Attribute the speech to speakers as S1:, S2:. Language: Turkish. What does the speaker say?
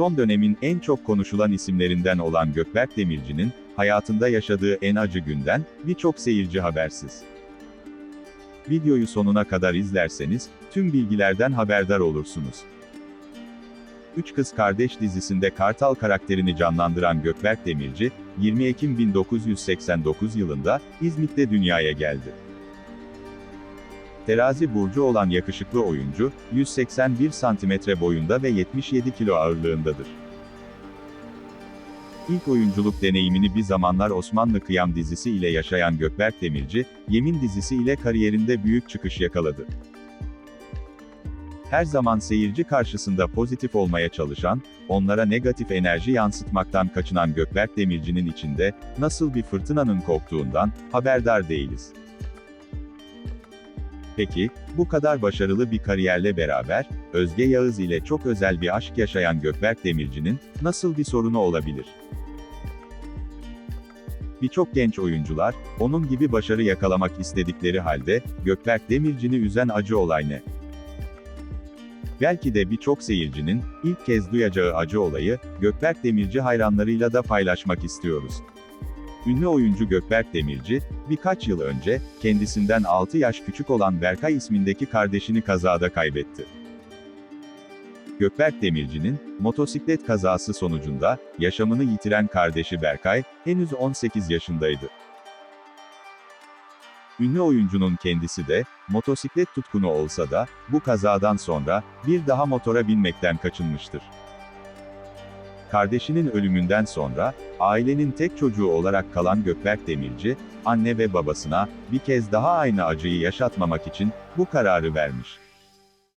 S1: Son dönemin en çok konuşulan isimlerinden olan Gökberk Demirci'nin, hayatında yaşadığı en acı günden, birçok seyirci habersiz. Videoyu sonuna kadar izlerseniz, tüm bilgilerden haberdar olursunuz. Üç Kız Kardeş dizisinde Kartal karakterini canlandıran Gökberk Demirci, 20 Ekim 1989 yılında, İzmit'te dünyaya geldi. Terazi burcu olan yakışıklı oyuncu, 181 santimetre boyunda ve 77 kilo ağırlığındadır. İlk oyunculuk deneyimini bir zamanlar Osmanlı Kıyam dizisi ile yaşayan Gökberk Demirci, Yemin dizisi ile kariyerinde büyük çıkış yakaladı. Her zaman seyirci karşısında pozitif olmaya çalışan, onlara negatif enerji yansıtmaktan kaçınan Gökberk Demirci'nin içinde, nasıl bir fırtınanın koptuğundan, haberdar değiliz. Peki, bu kadar başarılı bir kariyerle beraber, Özge Yağız ile çok özel bir aşk yaşayan Gökberk Demirci'nin, nasıl bir sorunu olabilir? Birçok genç oyuncular, onun gibi başarı yakalamak istedikleri halde, Gökberk Demirci'ni üzen acı olay ne? Belki de birçok seyircinin, ilk kez duyacağı acı olayı, Gökberk Demirci hayranlarıyla da paylaşmak istiyoruz. Ünlü oyuncu Gökberk Demirci, birkaç yıl önce, kendisinden 6 yaş küçük olan Berkay ismindeki kardeşini kazada kaybetti. Gökberk Demirci'nin, motosiklet kazası sonucunda, yaşamını yitiren kardeşi Berkay, henüz 18 yaşındaydı. Ünlü oyuncunun kendisi de, motosiklet tutkunu olsa da, bu kazadan sonra, bir daha motora binmekten kaçınmıştır. Kardeşinin ölümünden sonra, ailenin tek çocuğu olarak kalan Gökberk Demirci, anne ve babasına, bir kez daha aynı acıyı yaşatmamak için, bu kararı vermiş.